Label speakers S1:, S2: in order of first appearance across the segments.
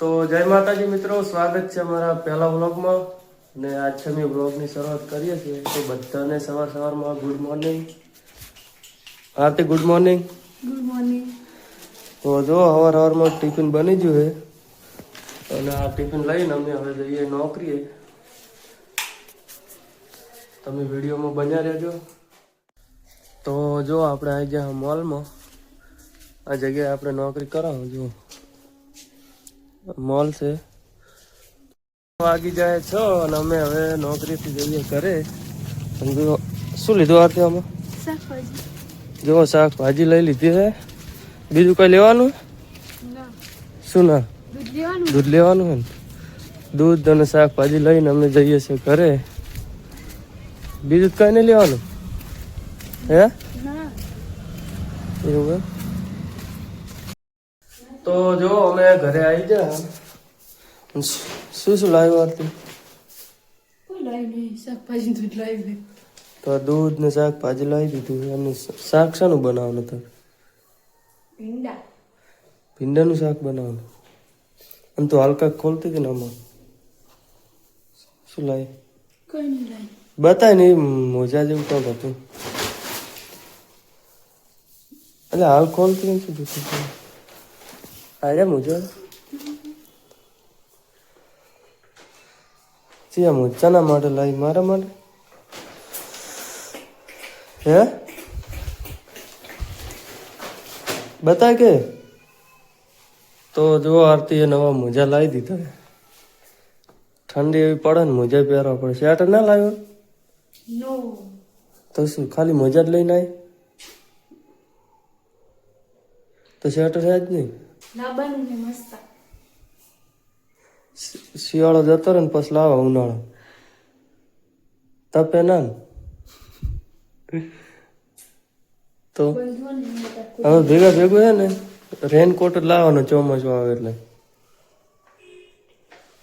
S1: તો જય માતાજી મિત્રો સ્વાગત છે અમારા પહેલા વ્લોગમાં. ને આજ છે અમે વ્લોગની શરૂઆત કરીએ છીએ. તો બધાને સવાર સવારમાં good morning Aarti good morning
S2: good morning
S1: તો જો સવાર સવારમાં ટિફિન બની ગયું છે. અને આ ટિફિન લઈને અમે હવે જઈએ નોકરીએ. તમે વિડીયોમાં બન્યા રહેજો. તો જો આપણે આવી ગયા મોલમાં. આ જગ્યાએ આપણે નોકરી કરાવો જો મોલ છે. વાગી જાય છો અને અમે હવે નોકરીથી જઈએ ઘરે. શું લીધું આરતી આમાં?
S2: જુઓ
S1: શાક શાકભાજી લઈ લીધી છે બીજું કઈ લેવાનું? શું ના?
S2: દૂધ લેવાનું?
S1: દૂધ ને. દૂધ અને શાકભાજી લઈને અમે જઈએ છીએ ઘરે. બીજું કઈ નહીં લેવાનું? હે? એવું એમ? તો જો અમે ઘરે આવી જા. શું શું લાવ્યું
S2: દૂધ
S1: તો દૂધ ને શાકભાજી લાવી દીધું. અને શાક શાનું બનાવવાનું તમે
S2: ભીંડા.
S1: ભીંડાનું શાક બનાવવાનું? અને તું હાલકા ખોલતી હતી ને આમાં. શું લાવી
S2: કોઈ નહીં લાવી
S1: બતાય નહીં મોજા જેવું કાંક હતું. એટલે હાલ ખોલતી નથી આર્યા મોજા ચિયા મોજાના માટે લાવી મારા માટે હે બતાય કે તો જો આરતી એ નવા મોજા લાવી દીધા ઠંડી એવી પડે ને મોજા પહેરવા પડે સ્વેટર ના લાવ્યો તો શું ખાલી મોજા જ લઈને આવી તો સ્વેટર છે જ નહીં
S2: લાવવાનું ને મસ્ત.
S1: શિયાળો જતો રહે ને પછી લાવો ઉનાળો. તપે ના તો હવે ભેગા ભેગું છે ને રેનકોટ જ લાવવાનો ચોમાસું આવે એટલે.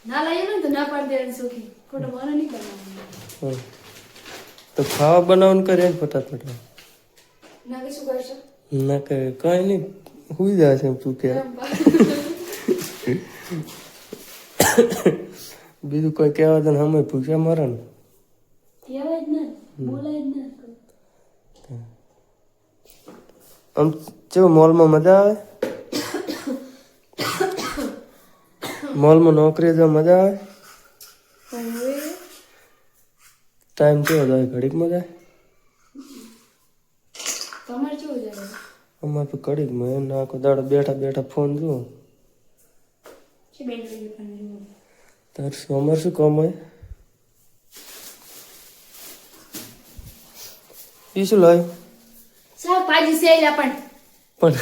S2: ના તો ના પાડી દેવાની સોખી. ખોટો મારો નહીં બનાવવાનો
S1: હમ. તો ખાવા બનાવવાનું કરે ફટાફટ.
S2: ના કરશો?
S1: ના કે કઈ નહીં. હુઈ જાય છે તું
S2: એમ
S1: બીજું કોઈ કહેવા દે ને અમે પૂછ્યા મારે ને? આમ ચેવો મોલમાં મજા આવે? મોલમાં નોકરી જવા મજા આવે? ટાઈમ કેવો જાય? ઘડીક મજા આવે
S2: તમારે કેવું જાય?
S1: અમારે તો ઘડીકમાં એમ આખો દાડો બેઠા બેઠા ફોન જુઓ તાર શું અમારે શું કામ હોય? એ શું લાવ્યું
S2: પણ.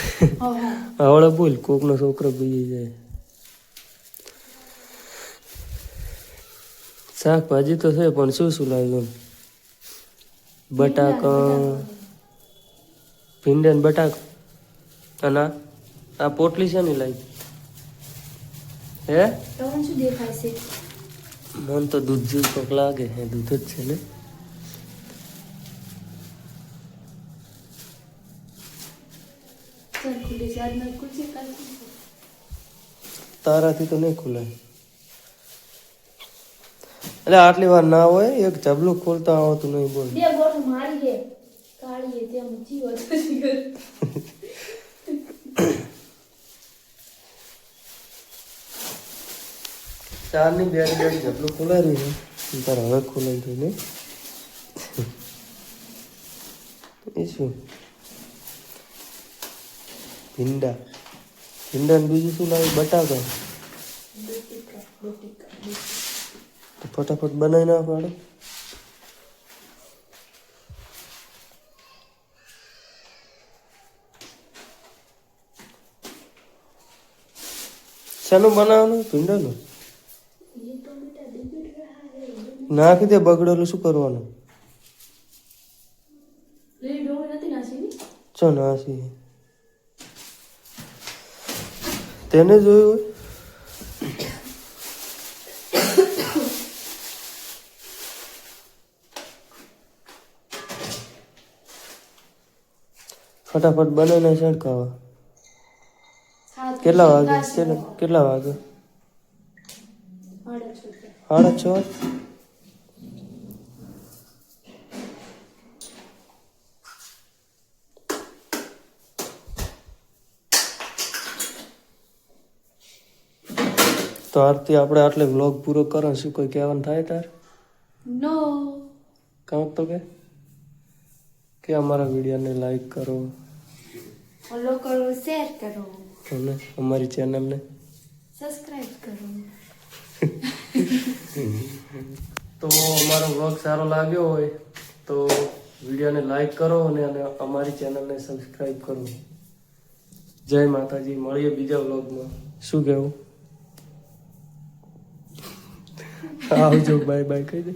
S1: આવડે બોલ કોકનો છોકરો બીજી જાય. શાકભાજી તો છે પણ શું શું લાવ્યું બટાકા. ભીંડા ને બટાકા. અને આ- આ પોટલી છે ને લાવી હે
S2: તમને શું દેખાય છે
S1: મન તો દૂધ જેવું કોક લાગે હે દૂધ જ છે ને
S2: ચાલ ખુલે છે આજના ખુલશે કાલ ખુલશે.
S1: તારાથી તો નહીં ખુલાય એટલે આટલી વાર ના હોય એક જબલું ખોલતા આવતું નહીં બોલ
S2: બે ગોઠ મારીએ કાઢીએ તેમ જીવ હતો
S1: ચારની બે બે જબલું ખોલાવી રહ્યું છે. તાર હવે ખોલાઈ ગયું ને એ શું? ભીંડા. ભીંડા ને બીજું શું લાવ્યું? બટાકા. ફટાફટ બનાવી ના શાનું બનાવવાનું? ભીંડાનું? નાખી દે, બગડેલું શું કરવાનું? ચો નાસી તેને જોયું ફટાફટ બનાવીને છંટકાવા કેટલા વાગે? કેટલા કેટલા વાગે?
S2: સાડા છ.
S1: તો આરતી આપણે આટલે વ્લોગ પૂરો કરો શું કોઈ કહેવાનું થાય તાર?
S2: નો
S1: કામ તો કે? કે અમારા વિડીયોને લાઈક કરો.
S2: ફોલો કરો શેર કરો.
S1: અને અમારી ચેનલને?
S2: સબસ્ક્રાઇબ કરો.
S1: તો અમારો વ્લોગ સારો લાગ્યો હોય તો વિડીયોને લાઈક કરો અને અને અમારી ચેનલને સબસ્ક્રાઇબ કરો. જય માતાજી મળીએ બીજા વ્લોગમાં શું કહેવું? આવજો બાય બાય કહી દે.